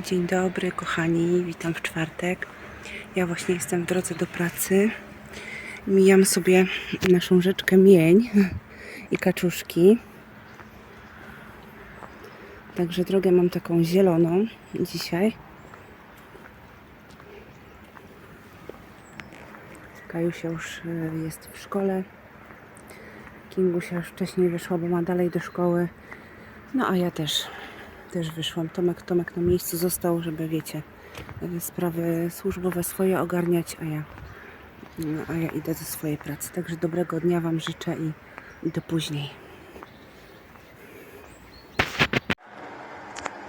Dzień dobry, kochani, witam w czwartek. Ja właśnie jestem w drodze do pracy. Mijam sobie naszą rzeczkę Mień i kaczuszki. Także drogę mam taką zieloną dzisiaj. Kajusia już e, jest w szkole. Kingusia już wcześniej wyszła, bo ma dalej do szkoły. No a ja też, też wyszłam. Tomek, Tomek na miejscu został, żeby wiecie, sprawy służbowe swoje ogarniać, a ja, a ja idę do swojej pracy. Także dobrego dnia Wam życzę i, i do później.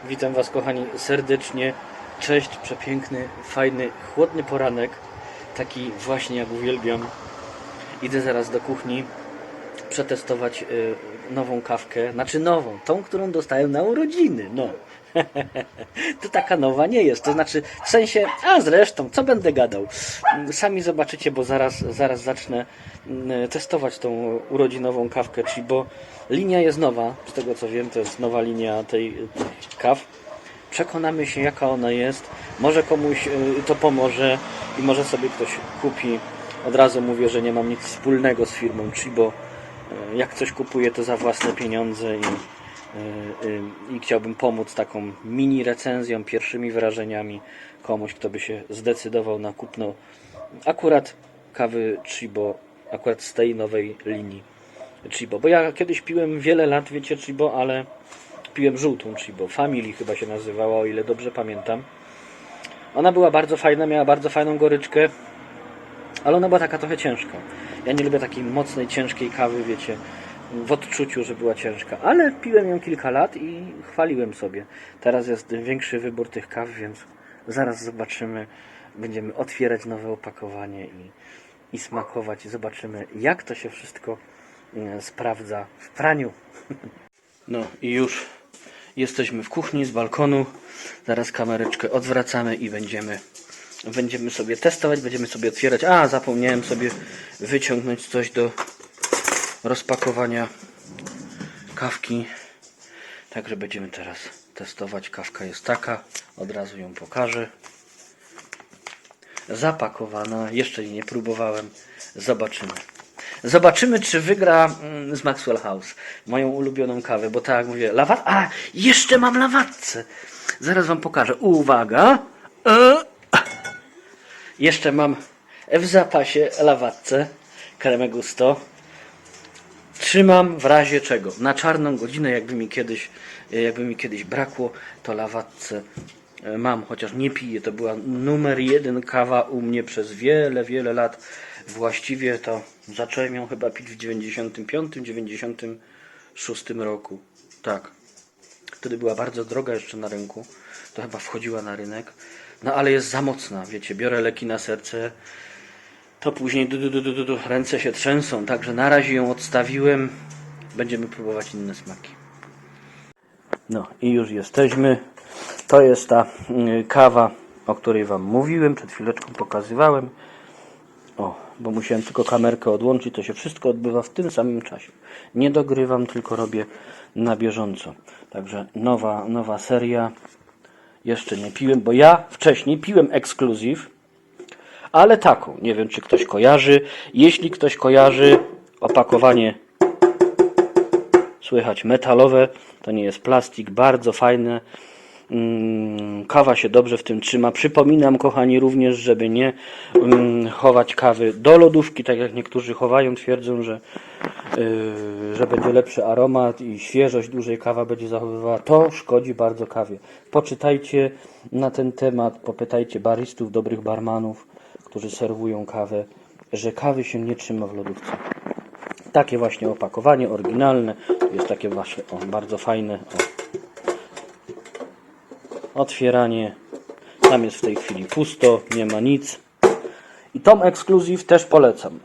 Witam Was, kochani, serdecznie. Cześć, przepiękny, fajny, chłodny poranek. Taki właśnie jak uwielbiam. Idę zaraz do kuchni przetestować y, nową kawkę. Znaczy nową, tą, którą dostałem na urodziny. No. to taka nowa nie jest. To znaczy, w sensie, a zresztą, co będę gadał? Sami zobaczycie, bo zaraz, zaraz zacznę mm, testować tą urodzinową kawkę, czyli bo linia jest nowa, z tego co wiem, to jest nowa linia tej, kaw. Przekonamy się, jaka ona jest. Może komuś y, to pomoże i może sobie ktoś kupi. Od razu mówię, że nie mam nic wspólnego z firmą Chibo. Jak coś kupuję, to za własne pieniądze i, y, y, i chciałbym pomóc taką mini recenzją, pierwszymi wrażeniami komuś, kto by się zdecydował na kupno akurat kawy Chibo, akurat z tej nowej linii Chibo. Bo ja kiedyś piłem wiele lat, wiecie, Chibo, ale piłem żółtą Chibo. Family chyba się nazywała, o ile dobrze pamiętam. Ona była bardzo fajna, miała bardzo fajną goryczkę, ale ona była taka trochę ciężka. Ja nie lubię takiej mocnej, ciężkiej kawy, wiecie, w odczuciu, że była ciężka. Ale piłem ją kilka lat i chwaliłem sobie. Teraz jest większy wybór tych kaw, więc zaraz zobaczymy. Będziemy otwierać nowe opakowanie i, i smakować. Zobaczymy, jak to się wszystko e, sprawdza w praniu. No i już jesteśmy w kuchni z balkonu. Zaraz kamereczkę odwracamy i będziemy, będziemy sobie testować, będziemy sobie otwierać. A, zapomniałem sobie wyciągnąć coś do rozpakowania kawki. Także będziemy teraz testować. Kawka jest taka, od razu ją pokażę. Zapakowana, jeszcze jej nie próbowałem. Zobaczymy. Zobaczymy, czy wygra mm, z Maxwell House. Moją ulubioną kawę, bo tak jak mówię, lawat. A, jeszcze mam lawatce. Zaraz wam pokażę. Uwaga. E, jeszcze mam w zapasie lawatce Creme Gusto. Trzymam w razie czego. Na czarną godzinę, jakby mi kiedyś, jakby mi kiedyś brakło, to lawatce e, mam, chociaż nie piję. To była numer jeden kawa u mnie przez wiele, wiele lat. Właściwie to zacząłem ją chyba pić w 95-96 roku. Tak. Wtedy była bardzo droga jeszcze na rynku. To chyba wchodziła na rynek. No ale jest za mocna, wiecie. Biorę leki na serce. To później du, du, du, du, du, ręce się trzęsą. Także na razie ją odstawiłem. Będziemy próbować inne smaki. No i już jesteśmy. To jest ta y, kawa, o której Wam mówiłem. Przed chwileczką pokazywałem. O, bo musiałem tylko kamerkę odłączyć, to się wszystko odbywa w tym samym czasie. Nie dogrywam, tylko robię na bieżąco. Także nowa, nowa seria. Jeszcze nie piłem, bo ja wcześniej piłem ekskluzyw, ale taką. Nie wiem, czy ktoś kojarzy. Jeśli ktoś kojarzy, opakowanie słychać metalowe, to nie jest plastik, bardzo fajne. Mm, Kawa się dobrze w tym trzyma. Przypominam, kochani, również, żeby nie mm, chować kawy do lodówki, tak jak niektórzy chowają, twierdzą, że, yy, że będzie lepszy aromat i świeżość dłużej kawa będzie zachowywała. To szkodzi bardzo kawie. Poczytajcie na ten temat, popytajcie baristów, dobrych barmanów, którzy serwują kawę, że kawy się nie trzyma w lodówce. Takie właśnie opakowanie, oryginalne. Jest takie właśnie, o, bardzo fajne. O. Otwieranie. Tam jest w tej chwili pusto, nie ma nic. I tą ekskluzyw też polecam.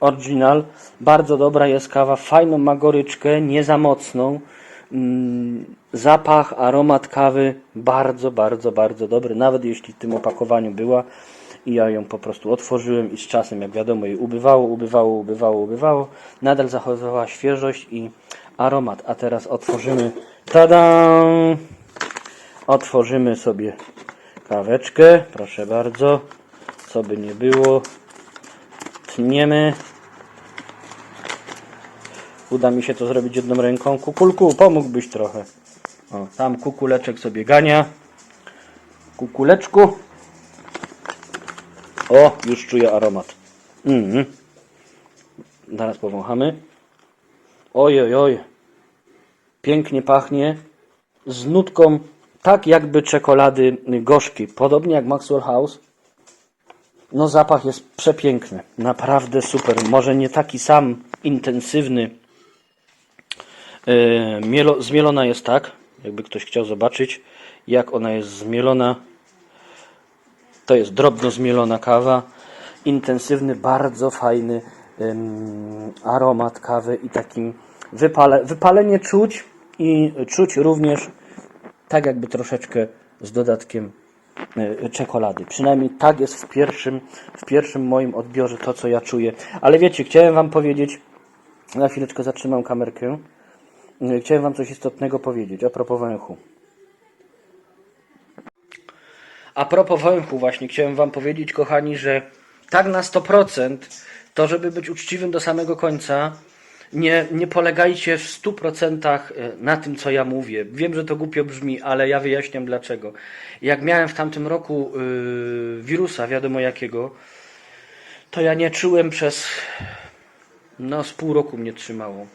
Oryginal, bardzo dobra jest kawa, fajną ma goryczkę, nie za mocną. Mm, Zapach, aromat kawy bardzo, bardzo, bardzo dobry. Nawet jeśli w tym opakowaniu była i ja ją po prostu otworzyłem i z czasem, jak wiadomo, jej ubywało, ubywało, ubywało, ubywało. Nadal zachowywała świeżość i aromat. A teraz otworzymy. Tada! Otworzymy sobie kaweczkę. Proszę bardzo. Co by nie było. Tniemy. Uda mi się to zrobić jedną ręką. Kukulku, pomógłbyś trochę. O, tam kukuleczek sobie gania. Kukuleczku. O, już czuję aromat. Mhm. Zaraz powąchamy. Oj, oj, oj. Pięknie pachnie. Z nutką tak jakby czekolady gorzkiej. Podobnie jak Maxwell House. No zapach jest przepiękny. Naprawdę super. Może nie taki sam intensywny. Yy, mielo, zmielona jest tak, jakby ktoś chciał zobaczyć, jak ona jest zmielona. To jest drobno zmielona kawa. Intensywny, bardzo fajny aromat kawy i takim wypale, wypalenie czuć i czuć również tak jakby troszeczkę z dodatkiem y, czekolady. Przynajmniej tak jest w pierwszym, w pierwszym moim odbiorze to, co ja czuję. Ale wiecie, chciałem Wam powiedzieć, na chwileczkę zatrzymam kamerkę. Y, Chciałem Wam coś istotnego powiedzieć a propos węchu. A propos węchu właśnie chciałem Wam powiedzieć, kochani, że tak na 100% to, żeby być uczciwym do samego końca, nie, nie polegajcie w 100% na tym, co ja mówię. Wiem, że to głupio brzmi, ale ja wyjaśniam dlaczego. Jak miałem w tamtym roku yy, wirusa, wiadomo jakiego, to ja nie czułem przez no z pół roku mnie trzymało.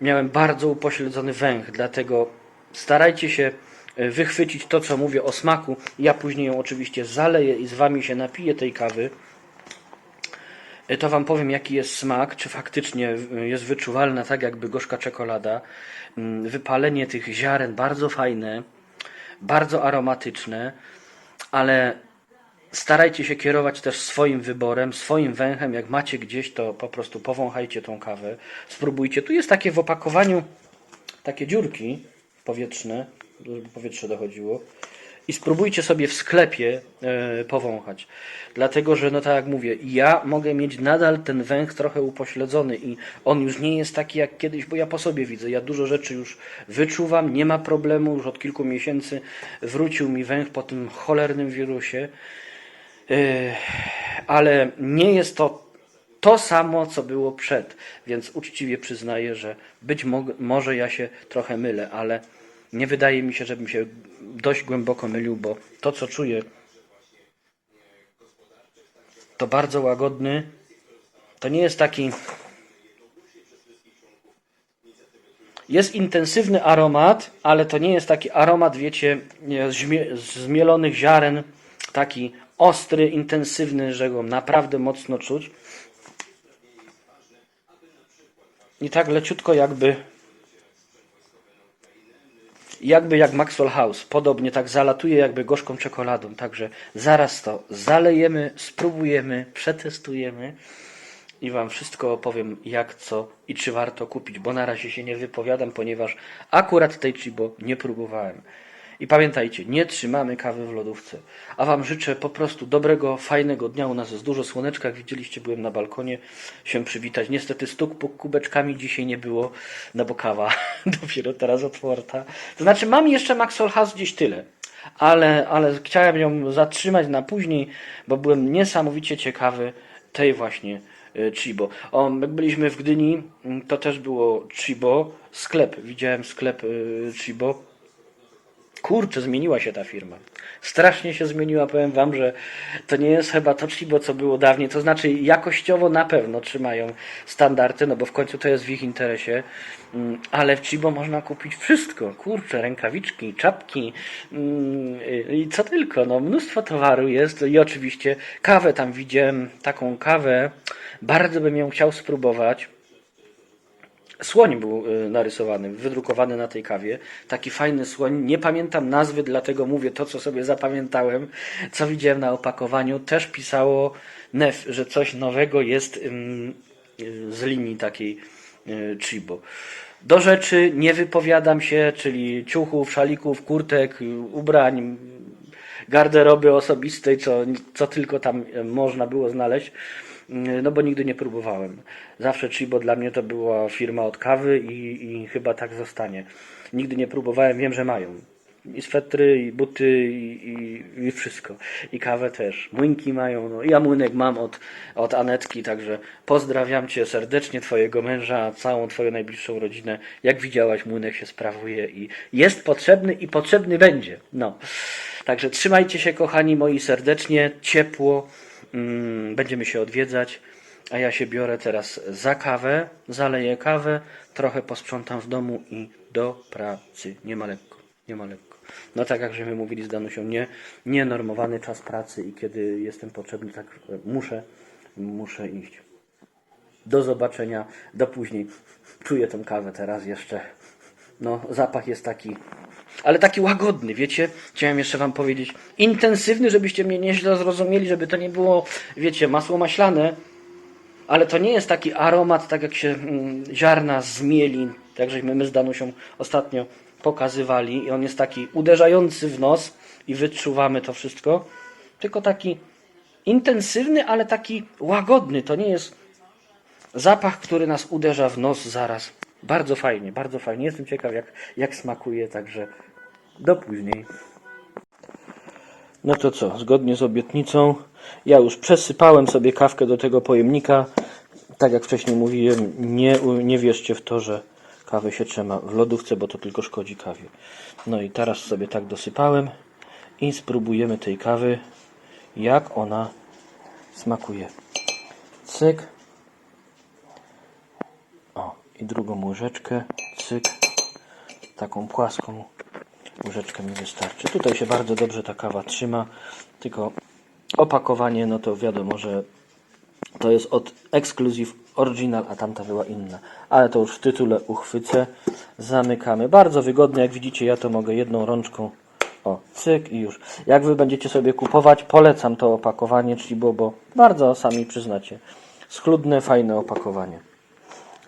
Miałem bardzo upośledzony węch, dlatego starajcie się e, wychwycić to, co mówię o smaku. Ja później ją oczywiście zaleję i z wami się napiję tej kawy. E, To wam powiem, jaki jest smak, czy faktycznie e, jest wyczuwalna tak jakby gorzka czekolada. Mm, Wypalenie tych ziaren bardzo fajne, bardzo aromatyczne, ale starajcie się kierować też swoim wyborem, swoim węchem. Jak macie gdzieś, to po prostu powąchajcie tą kawę, spróbujcie. Tu jest takie w opakowaniu, takie dziurki powietrzne, żeby powietrze dochodziło. I spróbujcie sobie w sklepie e, powąchać. Dlatego, że no tak jak mówię, ja mogę mieć nadal ten węch trochę upośledzony i on już nie jest taki jak kiedyś, bo ja po sobie widzę. Ja dużo rzeczy już wyczuwam, nie ma problemu, już od kilku miesięcy wrócił mi węch po tym cholernym wirusie. Yy, ale nie jest to to samo, co było przed, więc uczciwie przyznaję, że być mo może ja się trochę mylę, ale nie wydaje mi się, żebym się dość głęboko mylił, bo to, co czuję, to bardzo łagodny. To nie jest taki. Jest intensywny aromat, ale to nie jest taki aromat, wiecie, zmielonych ziaren, taki ostry, intensywny, że go naprawdę mocno czuć. I tak leciutko jakby jakby jak Maxwell House, podobnie tak zalatuje jakby gorzką czekoladą, także zaraz to zalejemy, spróbujemy, przetestujemy i Wam wszystko opowiem jak, co i czy warto kupić, bo na razie się nie wypowiadam, ponieważ akurat tej Chibo nie próbowałem. I pamiętajcie, nie trzymamy kawy w lodówce. A Wam życzę po prostu dobrego, fajnego dnia. U nas jest dużo słoneczka. Jak widzieliście, byłem na balkonie się przywitać. Niestety stuk po kubeczkami dzisiaj nie było, no bo kawa dopiero teraz otwarta. To znaczy mam jeszcze Maxwell House gdzieś tyle. Ale, ale chciałem ją zatrzymać na później, bo byłem niesamowicie ciekawy tej właśnie y, Chibo. O, jak byliśmy w Gdyni, to też było Chibo, sklep. Widziałem sklep y, Chibo. Kurczę, zmieniła się ta firma. Strasznie się zmieniła, powiem wam, że to nie jest chyba to Chibo, co było dawniej. To znaczy jakościowo na pewno trzymają standardy, no bo w końcu to jest w ich interesie. Mm, Ale w Chibo można kupić wszystko. Kurczę, rękawiczki, czapki mm, i co tylko. No, mnóstwo towaru jest i oczywiście kawę tam widziałem, taką kawę. Bardzo bym ją chciał spróbować. Słoń był y, narysowany, wydrukowany na tej kawie. Taki fajny słoń. Nie pamiętam nazwy, dlatego mówię to, co sobie zapamiętałem, co widziałem na opakowaniu. Też pisało NEF, że coś nowego jest y, z linii takiej y, Chibo. Do rzeczy nie wypowiadam się, czyli ciuchów, szalików, kurtek, ubrań, garderoby osobistej, co, co tylko tam można było znaleźć. No bo nigdy nie próbowałem. Zawsze Chibo dla mnie to była firma od kawy i, i chyba tak zostanie. Nigdy nie próbowałem, wiem, że mają. i swetry, i buty, i, i, i wszystko. I kawę też. Młynki mają, no ja młynek mam od, od Anetki, także pozdrawiam Cię serdecznie, Twojego męża, całą Twoją najbliższą rodzinę. Jak widziałaś, młynek się sprawuje i jest potrzebny i potrzebny będzie. No. Także trzymajcie się, kochani moi, serdecznie, ciepło. Mm, będziemy się odwiedzać. A ja się biorę teraz za kawę, zaleję kawę, trochę posprzątam w domu i do pracy. Nie ma lekko, nie ma lekko. No tak jak żeśmy mówili z Danusią, nie, nienormowany czas pracy i kiedy jestem potrzebny, tak muszę, muszę iść. Do zobaczenia, do później. Czuję tą kawę teraz jeszcze. No, zapach jest taki, ale taki łagodny, wiecie? Chciałem jeszcze wam powiedzieć, intensywny, żebyście mnie nieźle zrozumieli, żeby to nie było, wiecie, masło maślane, ale to nie jest taki aromat, tak jak się mm, ziarna zmieli, tak żeśmy my z Danusią ostatnio pokazywali i on jest taki uderzający w nos i wyczuwamy to wszystko, tylko taki intensywny, ale taki łagodny, to nie jest zapach, który nas uderza w nos zaraz. Bardzo fajnie, bardzo fajnie. Jestem ciekaw, jak, jak smakuje, także do później. No to co, zgodnie z obietnicą, ja już przesypałem sobie kawkę do tego pojemnika. Tak jak wcześniej mówiłem, nie, nie wierzcie w to, że kawę się trzyma w lodówce, bo to tylko szkodzi kawie. No i teraz sobie tak dosypałem i spróbujemy tej kawy, jak ona smakuje. Cyk. I drugą łyżeczkę, cyk. Taką płaską łyżeczkę mi wystarczy. Tutaj się bardzo dobrze ta kawa trzyma, tylko opakowanie, no to wiadomo, że to jest od Exclusive Original, a tamta była inna. Ale to już w tytule uchwycę. Zamykamy. Bardzo wygodnie, jak widzicie, ja to mogę jedną rączką. O, cyk i już. Jak wy będziecie sobie kupować, polecam to opakowanie, czyli Bobo. Bardzo sami przyznacie. Schludne, fajne opakowanie.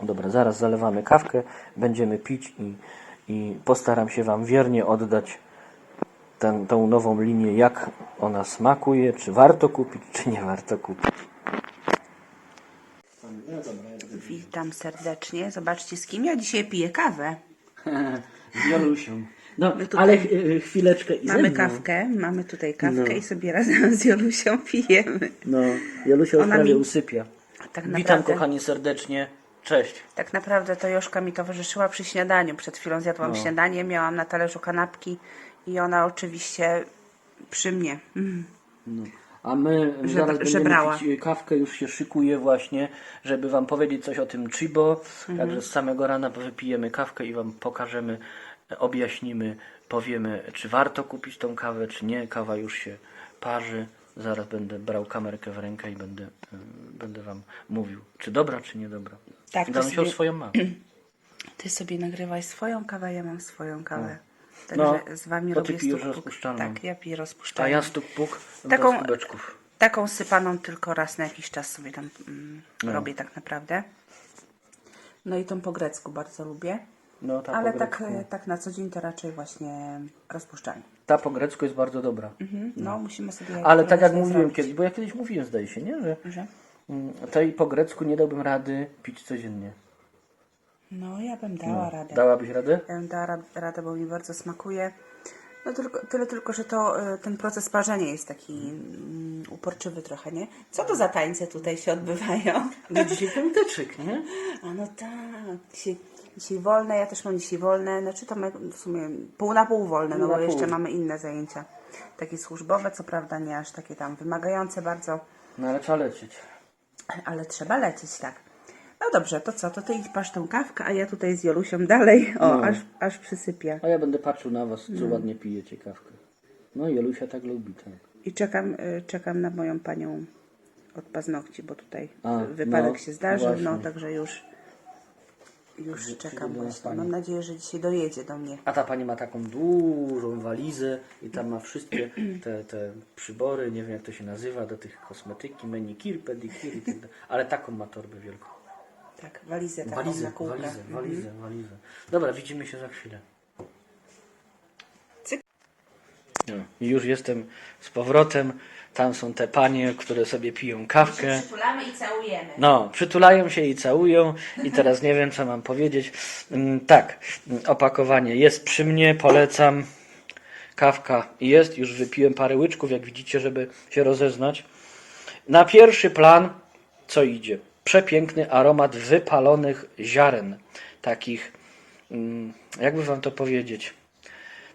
Dobra, zaraz zalewamy kawkę, będziemy pić i, i postaram się Wam wiernie oddać tę, tą nową linię, jak ona smakuje, czy warto kupić, czy nie warto kupić. Witam serdecznie. Zobaczcie, z kim ja dzisiaj piję kawę. Z Jolusią. No, tutaj ale e, chwileczkę i ze Mamy mną. kawkę, mamy tutaj kawkę No. i sobie razem z Jolusią pijemy. No, Jolusia już Ona prawie mi- usypia. Tak Witam naprawdę, kochani serdecznie. Cześć. tak naprawdę to Joszka mi towarzyszyła przy śniadaniu. Przed chwilą zjadłam No. śniadanie, miałam na talerzu kanapki i ona oczywiście przy mnie. Mm. No. A my Że- zaraz będziemy żebrała. pić kawkę, już się szykuje właśnie, żeby Wam powiedzieć coś o tym Chibo. Mhm. Także z samego rana wypijemy kawkę i Wam pokażemy, objaśnimy, powiemy, czy warto kupić tą kawę, czy nie. Kawa już się parzy. Zaraz będę brał kamerkę w rękę i będę, e, będę Wam mówił, czy dobra, czy nie dobra. Tak, to Danusia sobie- swoją ma. Ty sobie nagrywaj swoją kawę, ja mam swoją kawę. No, Także z wami robię stuk-puk. rozpuszczalną. Tak, ja piję A rozpuszczalną. ja stuk puk Taką- kubeczków. Taką sypaną tylko raz na jakiś czas sobie tam mm, No. robię tak naprawdę. No i tą po grecku bardzo lubię. No, ta ale po tak, grecku. tak na co dzień to raczej właśnie rozpuszczalnie. Ta po grecku jest bardzo dobra. Mhm. No, musimy sobie. Ale tak jak mówiłem zrobić. kiedyś, bo ja kiedyś mówiłem, zdaje się, nie? Że Że? mm, tej po grecku nie dałbym rady pić codziennie. No, ja bym dała radę. Dałabyś radę? Ja bym dała ra- radę, bo mi bardzo smakuje. No tylko, tyle tylko, że to e, ten proces parzenia jest taki mm, uporczywy trochę, nie? Co to za tańce tutaj się odbywają? No dzisiaj piąteczek, nie? A no tak, dzisiaj, dzisiaj wolne, ja też mam dzisiaj wolne, znaczy to w sumie pół na pół wolne, no bo jeszcze mamy inne zajęcia, takie służbowe, co prawda nie aż takie tam wymagające bardzo, No ale trzeba lecieć. ale trzeba lecieć, tak. No dobrze, to co, to ty idź pasz tą kawkę, a ja tutaj z Jolusią dalej, o, No. aż, aż przysypia. A ja będę patrzył na was, co ładnie pijecie kawkę. No i Jelusia tak lubi, tak. I czekam, y, czekam na moją panią od paznokci, bo tutaj A, wypadek no, się zdarzył, no właśnie. także już, już czekam właśnie. Mam nadzieję, że dzisiaj dojedzie do mnie. A ta pani ma taką dużą walizę i tam ma wszystkie te, te przybory, nie wiem jak to się nazywa, do tych kosmetyki, manikir, pedikir i tak dalej. Ale taką ma torbę wielką. Tak, walizę taką Walizę, na walizę, Mhm. walizę, walizę. Dobra, widzimy się za chwilę. No, już jestem z powrotem. Tam są te panie, które sobie piją kawkę. Przytulamy i całujemy. No, przytulają się i całują i teraz nie wiem, co mam powiedzieć. Mm, Tak, opakowanie jest przy mnie, polecam. Kawka jest, już wypiłem parę łyczków, jak widzicie, żeby się rozeznać. Na pierwszy plan, co idzie? Przepiękny aromat wypalonych ziaren. Takich, mm, jakby wam to powiedzieć.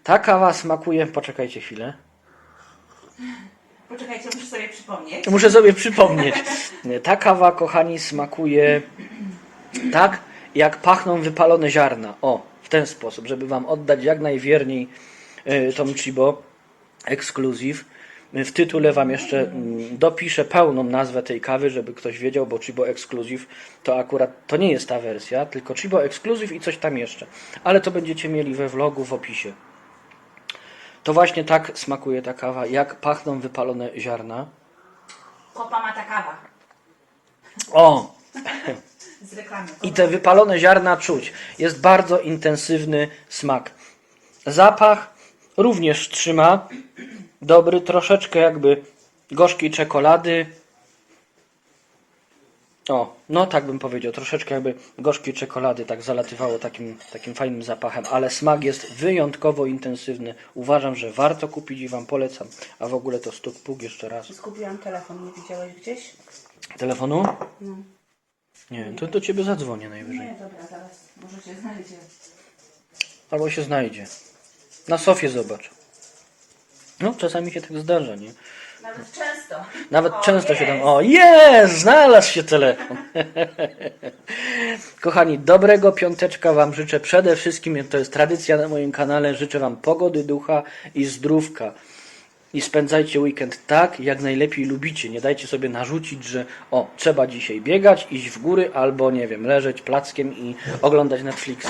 Ta kawa smakuje, poczekajcie chwilę. Poczekajcie, muszę sobie przypomnieć. Muszę sobie przypomnieć. Ta kawa, kochani, smakuje tak, jak pachną wypalone ziarna. O, w ten sposób, żeby Wam oddać jak najwierniej y, tą Chibo Exclusive. W tytule Wam jeszcze mm, dopiszę pełną nazwę tej kawy, żeby ktoś wiedział, bo Chibo Exclusive to akurat to nie jest ta wersja, tylko Chibo Exclusive i coś tam jeszcze. Ale to będziecie mieli we vlogu w opisie. To właśnie tak smakuje ta kawa, jak pachną wypalone ziarna. Kopa ma ta kawa O! z reklamy. I te wypalone ziarna czuć. Jest bardzo intensywny smak. Zapach również trzyma. Dobry, troszeczkę jakby gorzkiej czekolady. O, no tak bym powiedział, troszeczkę jakby gorzkiej czekolady tak zalatywało takim, takim fajnym zapachem, ale smak jest wyjątkowo intensywny. Uważam, że warto kupić i Wam polecam. A w ogóle to stuk puk jeszcze raz. Zgubiłam telefon, nie widziałeś gdzieś? Telefonu? Nie, to do Ciebie zadzwonię najwyżej. Nie, dobra, zaraz. Może cię znajdzie. Albo się znajdzie. Na sofie zobacz. No, czasami się tak zdarza, nie? Nawet często. Nawet O, często się jest. tam. O, jest! Znalazł się telefon. Kochani, dobrego piąteczka Wam życzę. Przede wszystkim, to jest tradycja na moim kanale, życzę Wam pogody ducha i zdrówka. I spędzajcie weekend tak, jak najlepiej lubicie. Nie dajcie sobie narzucić, że o, trzeba dzisiaj biegać, iść w góry, albo nie wiem, leżeć plackiem i oglądać Netflixa.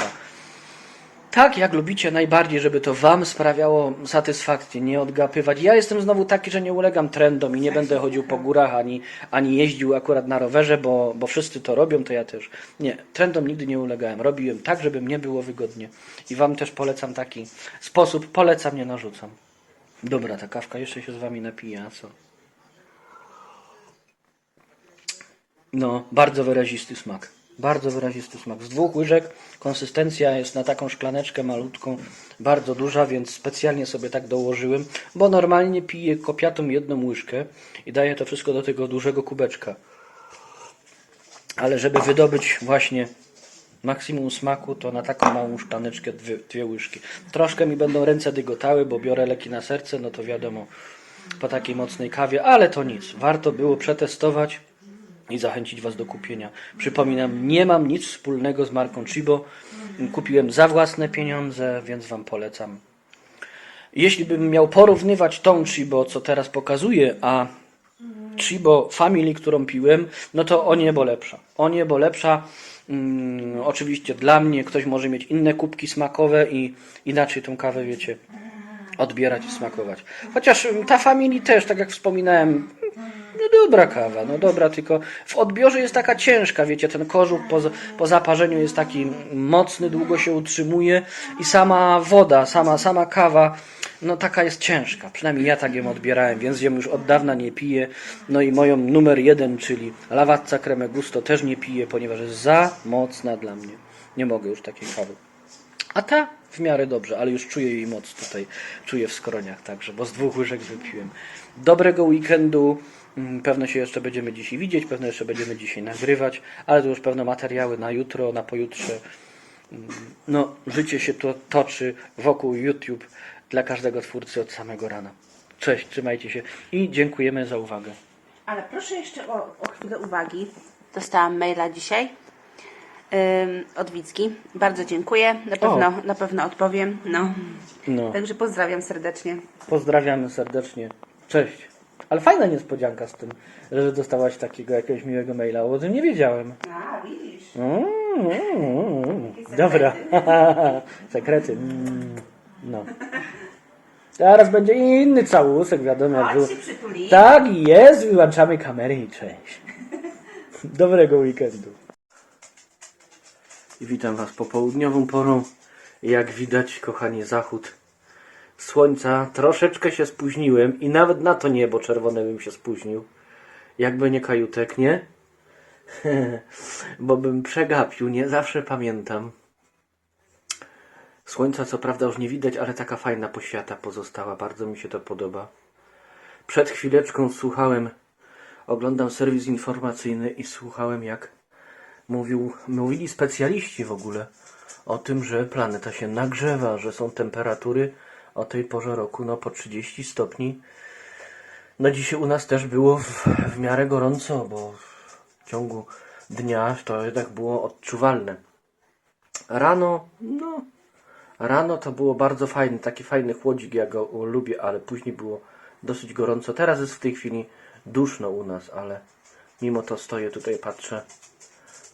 Tak, jak lubicie najbardziej, żeby to Wam sprawiało satysfakcję, nie odgapywać. Ja jestem znowu taki, że nie ulegam trendom i nie będę chodził po górach ani, ani jeździł akurat na rowerze, bo, bo wszyscy to robią, to ja też. Nie, trendom nigdy nie ulegałem. Robiłem tak, żeby mnie było wygodnie. I Wam też polecam taki sposób. Polecam, nie narzucam. Dobra, ta kawka jeszcze się z Wami napija, co? No, bardzo wyrazisty smak. Bardzo wyrazisty smak. Z dwóch łyżek konsystencja jest na taką szklaneczkę malutką, bardzo duża, więc specjalnie sobie tak dołożyłem, bo normalnie piję kopiatą jedną łyżkę i daję to wszystko do tego dużego kubeczka. Ale żeby wydobyć właśnie maksimum smaku, to na taką małą szklaneczkę dwie, dwie łyżki. Troszkę mi będą ręce dygotały, bo biorę leki na serce, no to wiadomo, po takiej mocnej kawie, ale to nic. Warto było przetestować i zachęcić Was do kupienia. Przypominam, nie mam nic wspólnego z marką Chibo. Kupiłem za własne pieniądze, więc Wam polecam. Jeśli bym miał porównywać tą Chibo, co teraz pokazuję, a Chibo Family, którą piłem, no to o niebo lepsza. O niebo lepsza. Mm, oczywiście dla mnie ktoś może mieć inne kubki smakowe i inaczej tą kawę, wiecie, odbierać i smakować. Chociaż mm, ta Family też, tak jak wspominałem, no dobra kawa, no dobra, tylko w odbiorze jest taka ciężka, wiecie, ten kożuch po, po zaparzeniu jest taki mocny, długo się utrzymuje i sama woda, sama, sama kawa, no taka jest ciężka. Przynajmniej ja tak ją odbierałem, więc ją już od dawna nie piję. No i moją numer jeden, czyli Lavazza Creme Gusto też nie piję, ponieważ jest za mocna dla mnie. Nie mogę już takiej kawy. A ta w miarę dobrze, ale już czuję jej moc tutaj, czuję w skroniach także, bo z dwóch łyżek wypiłem. Dobrego weekendu, Mm, pewno się jeszcze będziemy dzisiaj widzieć, pewno jeszcze będziemy dzisiaj nagrywać, ale to już pewne materiały na jutro, na pojutrze. Mm, No, życie się to toczy wokół YouTube dla każdego twórcy od samego rana. Cześć, trzymajcie się i dziękujemy za uwagę. Ale proszę jeszcze o, o chwilę uwagi. Dostałam maila dzisiaj ym, od Wicki. Bardzo dziękuję. Na pewno, na pewno odpowiem. No. No, Także pozdrawiam serdecznie. pozdrawiamy serdecznie. Cześć. Ale fajna niespodzianka z tym, że dostałaś takiego jakiegoś miłego maila, o tym nie wiedziałem. A, widzisz. Mm, mm, mm. Dobra. Sekrety. Mm, No. Teraz będzie inny całusek, wiadomo. Jak. Tak jest, wyłączamy kamery i cześć. Dobrego weekendu. I witam Was popołudniową porą. Jak widać, kochani, zachód słońca. Troszeczkę się spóźniłem i nawet na to niebo czerwone bym się spóźnił. Jakby nie kajutek, nie? Bo bym przegapił, nie zawsze pamiętam. Słońca co prawda już nie widać, ale taka fajna poświata pozostała. Bardzo mi się to podoba. Przed chwileczką słuchałem, oglądam serwis informacyjny i słuchałem jak mówił, mówili specjaliści w ogóle o tym, że planeta się nagrzewa, że są temperatury o tej porze roku no po 30 stopni. No dzisiaj u nas też było w, w miarę gorąco, bo w ciągu dnia to jednak było odczuwalne. Rano, no, rano to było bardzo fajne, taki fajny chłodzik, ja go lubię, ale później było dosyć gorąco. Teraz jest w tej chwili duszno u nas, ale mimo to stoję tutaj, patrzę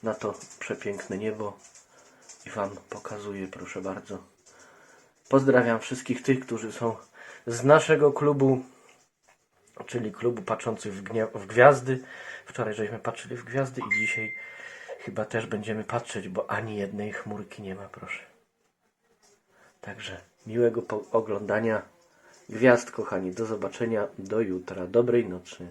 na to przepiękne niebo i Wam pokazuję, proszę bardzo. Pozdrawiam wszystkich tych, którzy są z naszego klubu, czyli klubu patrzących w, w gwiazdy. Wczoraj żeśmy patrzyli w gwiazdy i dzisiaj chyba też będziemy patrzeć, bo ani jednej chmurki nie ma, proszę. Także miłego oglądania gwiazd, kochani. Do zobaczenia, do jutra. Dobrej nocy.